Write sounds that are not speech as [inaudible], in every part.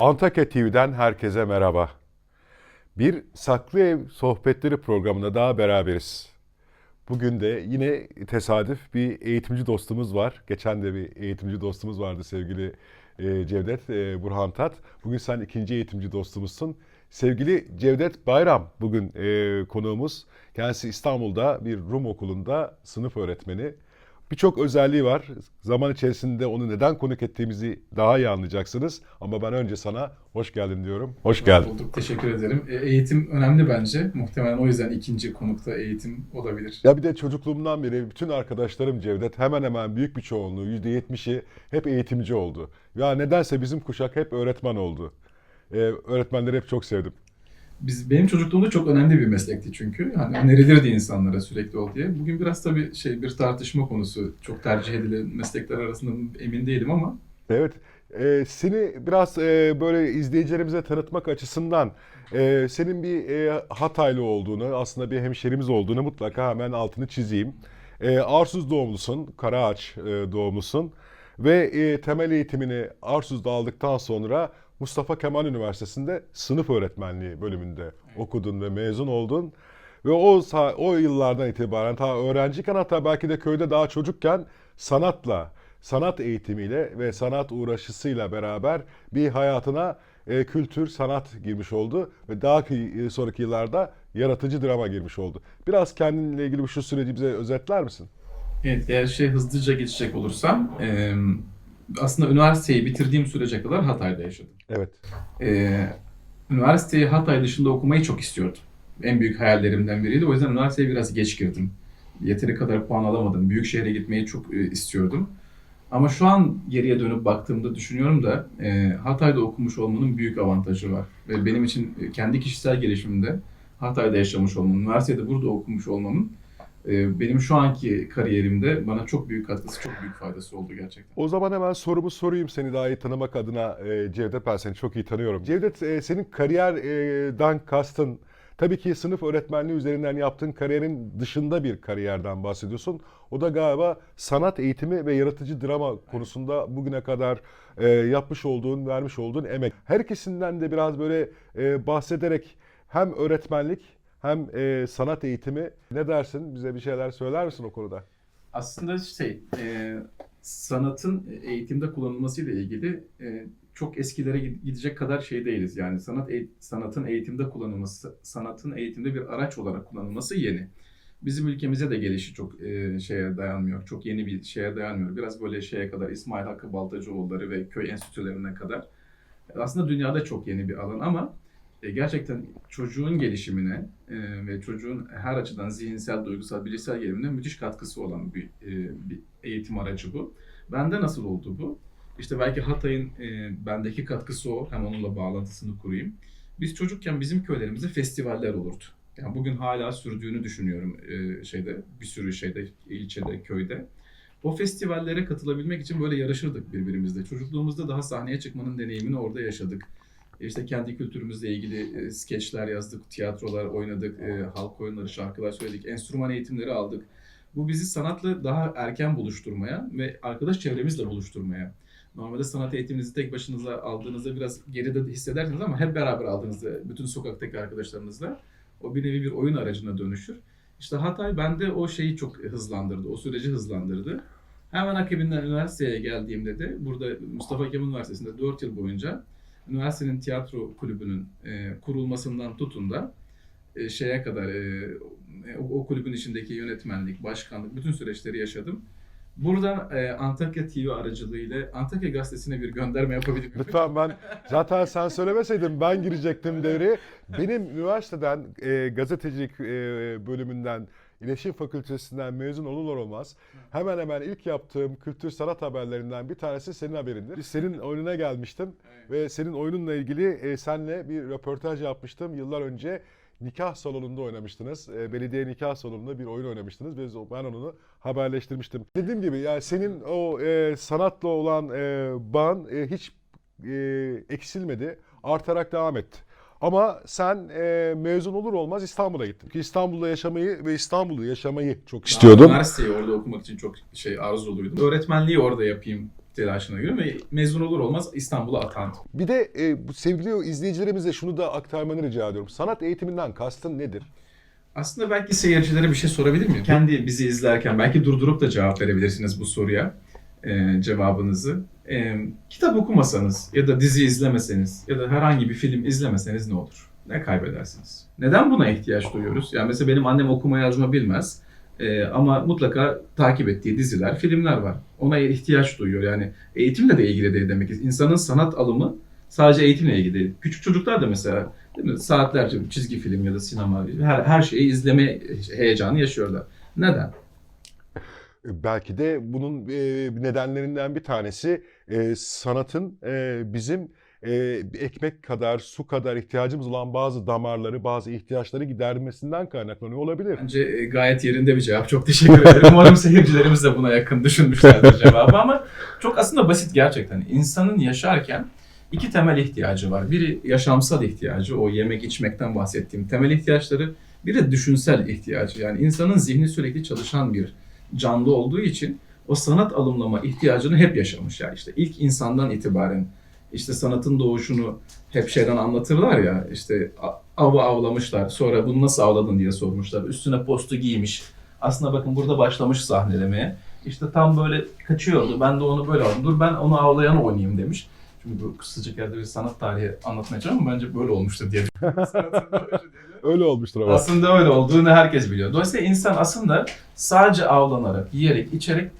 Antakya TV'den herkese merhaba. Bir Saklı Ev Sohbetleri programında daha beraberiz. Bugün de yine tesadüf bir eğitimci dostumuz var. Geçen de bir eğitimci dostumuz vardı sevgili e, Cevdet e, Burhan Tat. Bugün sen ikinci eğitimci dostumuzsun. Sevgili Cevdet Bayram bugün e, konuğumuz. Kendisi İstanbul'da bir Rum okulunda sınıf öğretmeni. Birçok özelliği var. Zaman içerisinde onu neden konuk ettiğimizi daha iyi anlayacaksınız. Ama ben önce sana hoş geldin diyorum. Hoş geldin. Bulduk, teşekkür ederim. E, eğitim önemli bence. Muhtemelen o yüzden ikinci konukta eğitim olabilir. Ya bir de çocukluğumdan beri bütün arkadaşlarım Cevdet hemen hemen büyük bir çoğunluğu %70'i hep eğitimci oldu. Ya nedense bizim kuşak hep öğretmen oldu. Ee, öğretmenleri hep çok sevdim. Biz benim çocukluğumda çok önemli bir meslekti çünkü. Hani önerilirdi insanlara sürekli ol diye. Bugün biraz tabii şey bir tartışma konusu. Çok tercih edilen meslekler arasında emin değilim ama Evet. Ee, seni biraz e, böyle izleyicilerimize tanıtmak açısından e, senin bir e, Hataylı olduğunu, aslında bir hemşerimiz olduğunu mutlaka hemen altını çizeyim. E, Arsuz doğumlusun, Karaağaç e, doğumlusun ve e, temel eğitimini Arsuz'da aldıktan sonra Mustafa Kemal Üniversitesi'nde sınıf öğretmenliği bölümünde okudun ve mezun oldun. Ve o o yıllardan itibaren ta öğrenciyken hatta belki de köyde daha çocukken sanatla, sanat eğitimiyle ve sanat uğraşısıyla beraber bir hayatına e, kültür, sanat girmiş oldu ve daha ki, e, sonraki yıllarda yaratıcı drama girmiş oldu. Biraz kendinle ilgili bu şu süreci bize özetler misin? Evet eğer şey hızlıca geçecek olursam e, aslında üniversiteyi bitirdiğim sürece kadar Hatay'da yaşadım. Evet. Ee, üniversiteyi Hatay dışında okumayı çok istiyordum. En büyük hayallerimden biriydi. O yüzden üniversiteye biraz geç girdim. Yeteri kadar puan alamadım. Büyük şehre gitmeyi çok e, istiyordum. Ama şu an geriye dönüp baktığımda düşünüyorum da e, Hatay'da okumuş olmanın büyük avantajı var. Ve benim için e, kendi kişisel gelişimimde Hatay'da yaşamış olmamın, üniversitede burada okumuş olmamın e, benim şu anki kariyerimde bana çok büyük katkısı, çok büyük faydası oldu gerçekten. O zaman hemen sorumu sorayım seni daha iyi tanımak adına e, Cevdet ben seni çok iyi tanıyorum. Cevdet e, senin kariyerden kastın tabii ki sınıf öğretmenliği üzerinden yaptığın kariyerin dışında bir kariyerden bahsediyorsun. O da galiba sanat eğitimi ve yaratıcı drama konusunda bugüne kadar e, yapmış olduğun, vermiş olduğun emek. Her ikisinden de biraz böyle e, bahsederek hem öğretmenlik hem e, sanat eğitimi ne dersin? Bize bir şeyler söyler misin o konuda? Aslında şey, e, sanatın eğitimde kullanılmasıyla ilgili e, çok eskilere gidecek kadar şey değiliz. Yani sanat eğ- sanatın eğitimde kullanılması, sanatın eğitimde bir araç olarak kullanılması yeni. Bizim ülkemize de gelişi çok e, şeye dayanmıyor. Çok yeni bir şeye dayanmıyor. Biraz böyle şeye kadar İsmail Hakkı Baltacıoğulları ve köy enstitülerine kadar. Aslında dünyada çok yeni bir alan ama e, gerçekten çocuğun gelişimine e, ve çocuğun her açıdan zihinsel, duygusal, bilişsel gelişimine müthiş katkısı olan bir, e, bir eğitim aracı bu. Bende nasıl oldu bu? İşte belki Hatay'ın e, bendeki katkısı o. Hem onunla bağlantısını kurayım. Biz çocukken bizim köylerimizde festivaller olurdu. Yani bugün hala sürdüğünü düşünüyorum e, şeyde bir sürü şeyde ilçede köyde. O festivallere katılabilmek için böyle yarışırdık birbirimizle. Çocukluğumuzda daha sahneye çıkmanın deneyimini orada yaşadık. İşte kendi kültürümüzle ilgili e, skeçler yazdık, tiyatrolar oynadık, e, halk oyunları, şarkılar söyledik, enstrüman eğitimleri aldık. Bu bizi sanatla daha erken buluşturmaya ve arkadaş çevremizle buluşturmaya. Normalde sanat eğitiminizi tek başınıza aldığınızda biraz geride hissedersiniz ama hep beraber aldığınızda bütün sokaktaki arkadaşlarınızla o bir nevi bir oyun aracına dönüşür. İşte Hatay bende o şeyi çok hızlandırdı, o süreci hızlandırdı. Hemen akabinden üniversiteye geldiğimde de burada Mustafa Kemal Üniversitesi'nde 4 yıl boyunca üniversitenin tiyatro kulübünün e, kurulmasından tutun da e, şeye kadar e, o, o kulübün içindeki yönetmenlik, başkanlık bütün süreçleri yaşadım. Buradan e, Antakya TV aracılığıyla Antakya Gazetesi'ne bir gönderme yapabilir miyim? Lütfen ben [laughs] zaten sen söylemeseydin ben girecektim devreye. Benim üniversiteden e, gazetecilik e, bölümünden İletişim Fakültesinden mezun olurlar olmaz hemen hemen ilk yaptığım kültür sanat haberlerinden bir tanesi senin haberindir. Senin oyununa gelmiştim ve senin oyununla ilgili e, senle bir röportaj yapmıştım yıllar önce. Nikah salonunda oynamıştınız. E, belediye nikah salonunda bir oyun oynamıştınız ve ben onu haberleştirmiştim. Dediğim gibi yani senin o e, sanatla olan e, bağın e, hiç e, eksilmedi. Artarak devam etti. Ama sen e, mezun olur olmaz İstanbul'a gittin. Ki İstanbul'da yaşamayı ve İstanbul'da yaşamayı çok istiyordum. Üniversiteyi orada okumak için çok şey arzuluydum. Öğretmenliği orada yapayım telaşına göre ve mezun olur olmaz İstanbul'a atandım. Bir de e, bu sevgili izleyicilerimize şunu da aktarmanı rica ediyorum. Sanat eğitiminden kastın nedir? Aslında belki seyircilere bir şey sorabilir miyim? Kendi bizi izlerken belki durdurup da cevap verebilirsiniz bu soruya e, cevabınızı. E, kitap okumasanız ya da dizi izlemeseniz ya da herhangi bir film izlemeseniz ne olur? Ne kaybedersiniz? Neden buna ihtiyaç duyuyoruz? Yani mesela benim annem okuma yazma bilmez. E, ama mutlaka takip ettiği diziler, filmler var. Ona ihtiyaç duyuyor. Yani eğitimle de ilgili değil demek ki. İnsanın sanat alımı sadece eğitimle ilgili değil. Küçük çocuklar da mesela değil mi? saatlerce çizgi film ya da sinema her, her şeyi izleme heyecanı yaşıyorlar. Neden? Belki de bunun nedenlerinden bir tanesi sanatın bizim ekmek kadar, su kadar ihtiyacımız olan bazı damarları, bazı ihtiyaçları gidermesinden kaynaklanıyor olabilir. Bence e, gayet yerinde bir cevap. Çok teşekkür ederim. [laughs] Umarım seyircilerimiz de buna yakın düşünmüşlerdir cevabı ama çok aslında basit gerçekten. İnsanın yaşarken iki temel ihtiyacı var. Biri yaşamsal ihtiyacı, o yemek içmekten bahsettiğim temel ihtiyaçları. Bir de düşünsel ihtiyacı. Yani insanın zihni sürekli çalışan bir canlı olduğu için o sanat alımlama ihtiyacını hep yaşamış. Yani işte ilk insandan itibaren işte sanatın doğuşunu hep şeyden anlatırlar ya işte avı avlamışlar sonra bunu nasıl avladın diye sormuşlar. Üstüne postu giymiş. Aslında bakın burada başlamış sahnelemeye. İşte tam böyle kaçıyordu. Ben de onu böyle aldım. Dur ben onu avlayan oynayayım demiş. Çünkü bu kısacık yerde bir sanat tarihi anlatmaya çalışıyorum ama bence böyle olmuştur diye. [laughs] Öyle olmuştur ama. Aslında öyle olduğunu herkes biliyor. Dolayısıyla insan aslında sadece avlanarak, yiyerek, içerek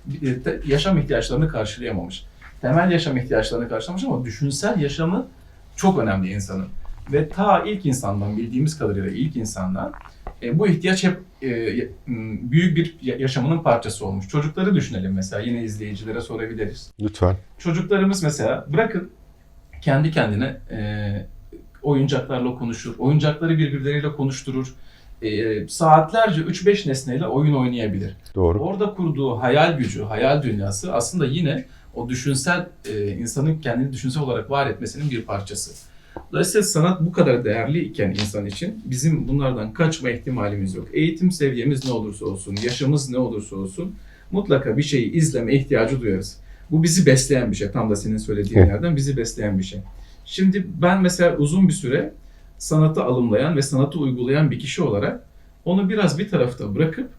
yaşam ihtiyaçlarını karşılayamamış. Temel yaşam ihtiyaçlarını karşılamış ama düşünsel yaşamı çok önemli insanın. Ve ta ilk insandan bildiğimiz kadarıyla ilk insandan e, bu ihtiyaç hep e, büyük bir ya- yaşamının parçası olmuş. Çocukları düşünelim mesela yine izleyicilere sorabiliriz. Lütfen. Çocuklarımız mesela bırakın kendi kendine e, oyuncaklarla konuşur. Oyuncakları birbirleriyle konuşturur. E, saatlerce 3-5 nesneyle oyun oynayabilir. Doğru. Orada kurduğu hayal gücü, hayal dünyası aslında yine o düşünsel, e, insanın kendini düşünsel olarak var etmesinin bir parçası. Dolayısıyla sanat bu kadar değerli iken insan için bizim bunlardan kaçma ihtimalimiz yok. Eğitim seviyemiz ne olursa olsun, yaşımız ne olursa olsun mutlaka bir şeyi izleme ihtiyacı duyarız. Bu bizi besleyen bir şey. Tam da senin söylediğin yerden bizi besleyen bir şey. Şimdi ben mesela uzun bir süre sanatı alımlayan ve sanatı uygulayan bir kişi olarak onu biraz bir tarafta bırakıp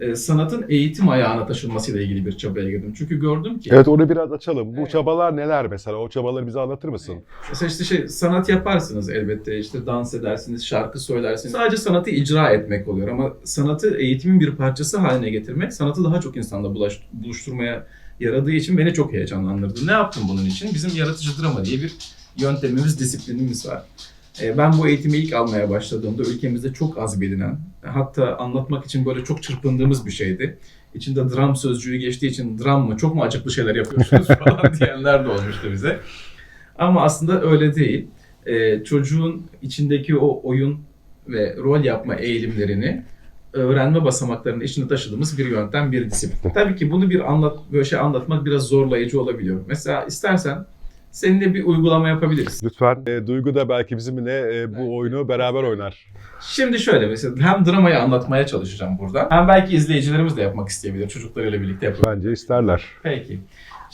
e, sanatın eğitim ayağına taşınmasıyla ilgili bir çabaya girdim. Çünkü gördüm ki Evet onu biraz açalım. Bu Evet. çabalar neler mesela? O çabaları bize anlatır mısın? Mesela işte şey sanat yaparsınız elbette işte dans edersiniz, şarkı söylersiniz. Sadece sanatı icra etmek oluyor ama sanatı eğitimin bir parçası haline getirmek sanatı daha çok insanda bulaş, buluşturmaya yaradığı için beni çok heyecanlandırdı. Ne yaptım bunun için? Bizim yaratıcı drama diye bir yöntemimiz, disiplinimiz var. E, Ben bu eğitimi ilk almaya başladığımda ülkemizde çok az bilinen, hatta anlatmak için böyle çok çırpındığımız bir şeydi. İçinde dram sözcüğü geçtiği için dram mı, çok mu acıklı şeyler yapıyorsunuz [laughs] falan diyenler de olmuştu bize. Ama aslında öyle değil. Ee, çocuğun içindeki o oyun ve rol yapma eğilimlerini öğrenme basamaklarının içine taşıdığımız bir yöntem, bir disiplin. Tabii ki bunu bir anlat böyle şey anlatmak biraz zorlayıcı olabiliyor. Mesela istersen seninle bir uygulama yapabiliriz. Lütfen. E, Duygu da belki bizimle e, bu oyunu beraber oynar. Şimdi şöyle mesela hem dramayı anlatmaya çalışacağım burada. Hem belki izleyicilerimiz de yapmak isteyebilir. Çocuklarıyla birlikte yapabilir. Bence isterler. Peki.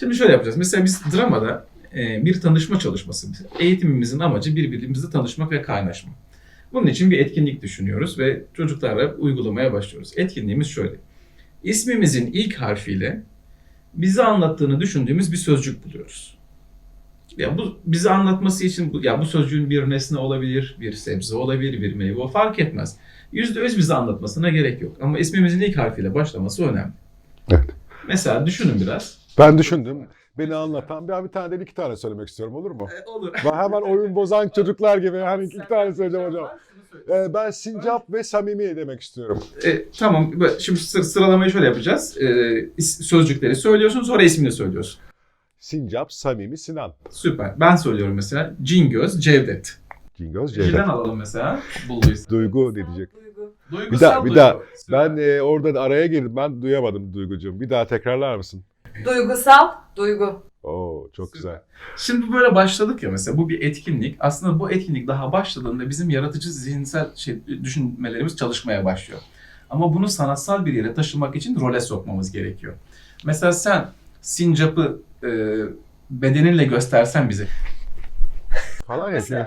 Şimdi şöyle yapacağız. Mesela biz dramada e, bir tanışma çalışması. Eğitimimizin amacı birbirimizle tanışmak ve kaynaşmak. Bunun için bir etkinlik düşünüyoruz ve çocuklarla uygulamaya başlıyoruz. Etkinliğimiz şöyle. İsmimizin ilk harfiyle bize anlattığını düşündüğümüz bir sözcük buluyoruz. Ya bu bize anlatması için bu, ya bu sözcüğün bir nesne olabilir, bir sebze olabilir, bir meyve fark etmez. Yüzde yüz bize anlatmasına gerek yok. Ama ismimizin ilk harfiyle başlaması önemli. Evet. Mesela düşünün biraz. Ben düşündüm. Beni anlatan ben bir tane değil iki tane söylemek istiyorum olur mu? E, olur. Ben hemen oyun bozan çocuklar gibi hani iki tane söyleyeceğim hocam. E, ben sincap ve samimi demek istiyorum. E, tamam. Şimdi sır- sıralamayı şöyle yapacağız. E, sözcükleri söylüyorsun sonra ismini söylüyorsun. Sincap, samimi, Sinan. Süper. Ben söylüyorum mesela. Cingöz, Cevdet. Cingöz, Ciden Ceylan. alalım mesela. Bulduysa. Duygu ne diyecek? Duygusal Bir daha- bir duygu. daha. Süper. Ben e, orada da araya girdim. Ben duyamadım Duygucuğum. Bir daha tekrarlar mısın? Duygusal duygu. Oo çok güzel. Şimdi böyle başladık ya mesela bu bir etkinlik. Aslında bu etkinlik daha başladığında bizim yaratıcı zihinsel şey, düşünmelerimiz çalışmaya başlıyor. Ama bunu sanatsal bir yere taşımak için role sokmamız gerekiyor. Mesela sen sincapı e, bedeninle göstersen bize. Falan yapıyor.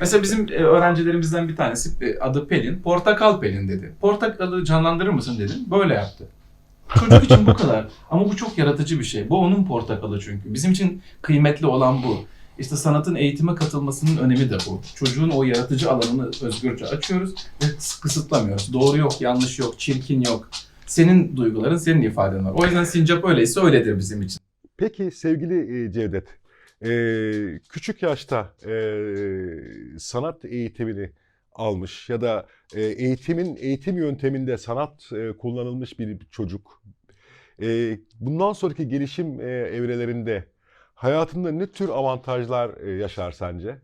Mesela bizim e, öğrencilerimizden bir tanesi e, adı Pelin. Portakal Pelin dedi. Portakalı canlandırır mısın dedim. Böyle yaptı. Çocuk için bu kadar. Ama bu çok yaratıcı bir şey. Bu onun portakalı çünkü. Bizim için kıymetli olan bu. İşte sanatın eğitime katılmasının önemi de bu. Çocuğun o yaratıcı alanını özgürce açıyoruz ve kısıtlamıyoruz. Doğru yok, yanlış yok, çirkin yok. Senin duyguların, senin ifaden var. O yüzden sincap öyleyse öyledir bizim için. Peki sevgili e, Cevdet, e, küçük yaşta e, sanat eğitimini almış ya da eğitimin eğitim yönteminde sanat kullanılmış bir çocuk, bundan sonraki gelişim evrelerinde hayatında ne tür avantajlar yaşar sence?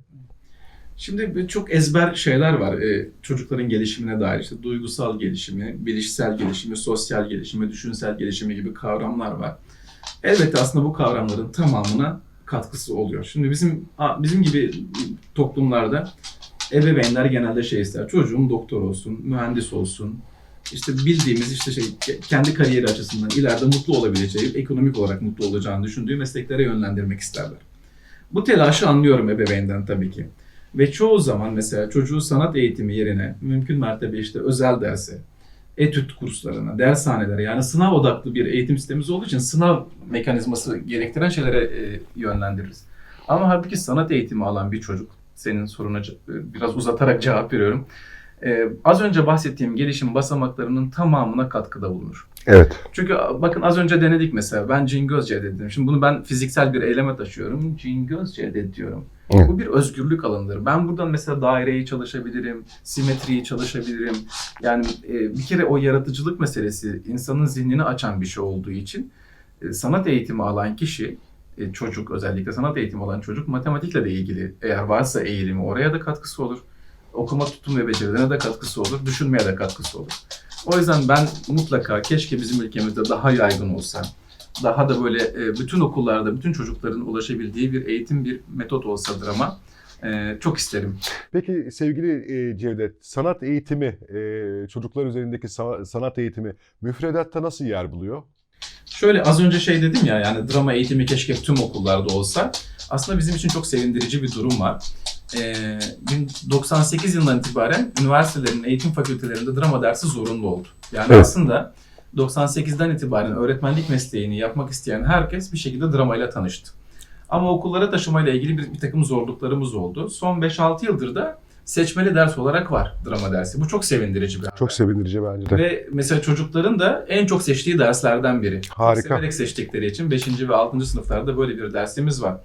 Şimdi çok ezber şeyler var çocukların gelişimine dair. İşte duygusal gelişimi, bilişsel gelişimi, sosyal gelişimi, düşünsel gelişimi gibi kavramlar var. Elbette aslında bu kavramların tamamına katkısı oluyor. Şimdi bizim bizim gibi toplumlarda ebeveynler genelde şey ister. Çocuğum doktor olsun, mühendis olsun. İşte bildiğimiz işte şey kendi kariyeri açısından ileride mutlu olabileceği, ekonomik olarak mutlu olacağını düşündüğü mesleklere yönlendirmek isterler. Bu telaşı anlıyorum ebeveynden tabii ki. Ve çoğu zaman mesela çocuğu sanat eğitimi yerine mümkün mertebe işte özel derse, etüt kurslarına, dershanelere yani sınav odaklı bir eğitim sistemimiz olduğu için sınav mekanizması gerektiren şeylere e, yönlendiririz. Ama halbuki sanat eğitimi alan bir çocuk, senin soruna e, biraz uzatarak [laughs] cevap veriyorum. E, az önce bahsettiğim gelişim basamaklarının tamamına katkıda bulunur. Evet. Çünkü bakın az önce denedik mesela. Ben Cingözce dedim. Şimdi bunu ben fiziksel bir eyleme taşıyorum. Cingözce de diyorum. Evet. Bu bir özgürlük alanıdır. Ben buradan mesela daireyi çalışabilirim, simetriyi çalışabilirim. Yani e, bir kere o yaratıcılık meselesi insanın zihnini açan bir şey olduğu için e, sanat eğitimi alan kişi, e, çocuk özellikle sanat eğitimi alan çocuk matematikle de ilgili eğer varsa eğilimi oraya da katkısı olur. Okuma tutum ve becerilerine de katkısı olur, düşünmeye de katkısı olur. O yüzden ben mutlaka keşke bizim ülkemizde daha yaygın olsa, daha da böyle e, bütün okullarda bütün çocukların ulaşabildiği bir eğitim bir metot olsadır ama e, çok isterim. Peki sevgili e, Cevdet, sanat eğitimi, e, çocuklar üzerindeki sa- sanat eğitimi müfredatta nasıl yer buluyor? Şöyle az önce şey dedim ya yani drama eğitimi keşke tüm okullarda olsa. Aslında bizim için çok sevindirici bir durum var. Ee, 98 yılından itibaren üniversitelerin eğitim fakültelerinde drama dersi zorunlu oldu. Yani Evet. aslında 98'den itibaren öğretmenlik mesleğini yapmak isteyen herkes bir şekilde dramayla tanıştı. Ama okullara taşımayla ilgili bir, bir takım zorluklarımız oldu. Son 5-6 yıldır da seçmeli ders olarak var drama dersi. Bu çok sevindirici bir haber. Çok sevindirici bence de. Ve mesela çocukların da en çok seçtiği derslerden biri. Harika. Severek seçtikleri için 5. ve 6. sınıflarda böyle bir dersimiz var.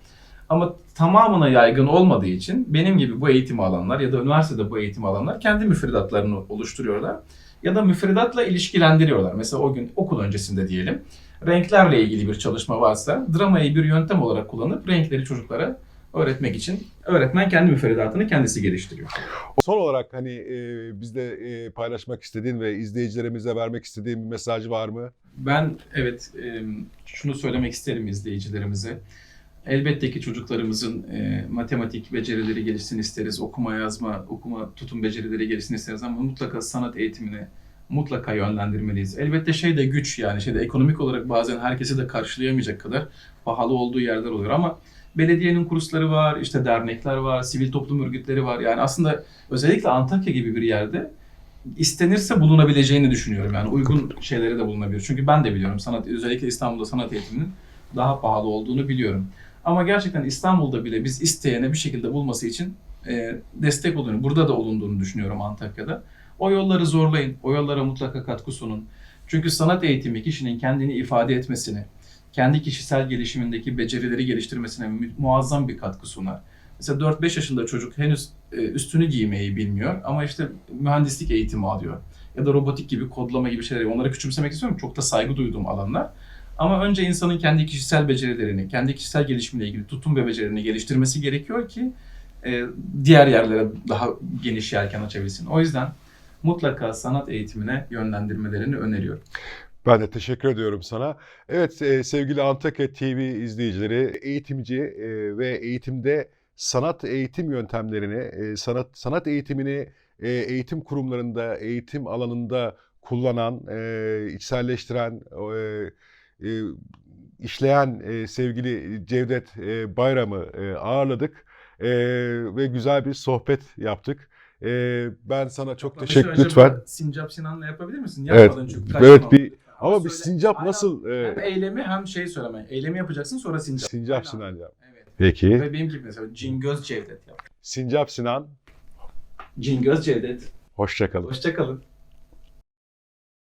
Ama tamamına yaygın olmadığı için benim gibi bu eğitimi alanlar ya da üniversitede bu eğitimi alanlar kendi müfredatlarını oluşturuyorlar. Ya da müfredatla ilişkilendiriyorlar. Mesela o gün okul öncesinde diyelim renklerle ilgili bir çalışma varsa dramayı bir yöntem olarak kullanıp renkleri çocuklara öğretmek için öğretmen kendi müfredatını kendisi geliştiriyor. Son olarak hani e, bizde e, paylaşmak istediğin ve izleyicilerimize vermek istediğin bir mesaj var mı? Ben evet e, şunu söylemek isterim izleyicilerimize. Elbette ki çocuklarımızın e, matematik becerileri gelişsin isteriz, okuma yazma, okuma tutum becerileri gelişsin isteriz ama mutlaka sanat eğitimine mutlaka yönlendirmeliyiz. Elbette şey de güç yani şeyde ekonomik olarak bazen herkesi de karşılayamayacak kadar pahalı olduğu yerler oluyor ama belediyenin kursları var, işte dernekler var, sivil toplum örgütleri var. Yani aslında özellikle Antakya gibi bir yerde istenirse bulunabileceğini düşünüyorum. Yani uygun şeyleri de bulunabilir. Çünkü ben de biliyorum sanat özellikle İstanbul'da sanat eğitiminin daha pahalı olduğunu biliyorum. Ama gerçekten İstanbul'da bile biz isteyene bir şekilde bulması için e, destek olun. Burada da olunduğunu düşünüyorum Antakya'da. O yolları zorlayın. O yollara mutlaka katkı sunun. Çünkü sanat eğitimi kişinin kendini ifade etmesini, kendi kişisel gelişimindeki becerileri geliştirmesine mu- muazzam bir katkı sunar. Mesela 4-5 yaşında çocuk henüz e, üstünü giymeyi bilmiyor ama işte mühendislik eğitimi alıyor. Ya da robotik gibi, kodlama gibi şeyler. Onları küçümsemek istiyorum. Çok da saygı duyduğum alanlar. Ama önce insanın kendi kişisel becerilerini, kendi kişisel gelişimiyle ilgili tutum ve becerilerini geliştirmesi gerekiyor ki e, diğer yerlere daha geniş yelken açabilsin. O yüzden mutlaka sanat eğitimine yönlendirmelerini öneriyorum. Ben de teşekkür ediyorum sana. Evet e, sevgili Antakya TV izleyicileri, eğitimci e, ve eğitimde sanat eğitim yöntemlerini, sanat sanat eğitimini eğitim kurumlarında, eğitim alanında kullanan, içselleştiren, e, işleyen e, sevgili Cevdet e, Bayram'ı e, ağırladık e, ve güzel bir sohbet yaptık. E, ben sana çok Kapanışı teşekkür lütfen. Sincap Sinan'la yapabilir misin? Evet, Yapmadın çünkü. kaçtın evet bir ama bir sincap Aynen. nasıl e, Hem eylemi hem şey söyleme. Eylemi yapacaksın sonra sincap. Sincap Aynen. Sinan ya. Evet. Peki. Ve benim gibi mesela Cingöz Cevdet yap. Sincap Sinan, Cingöz Cevdet. hoşça kalın. Hoşça kalın.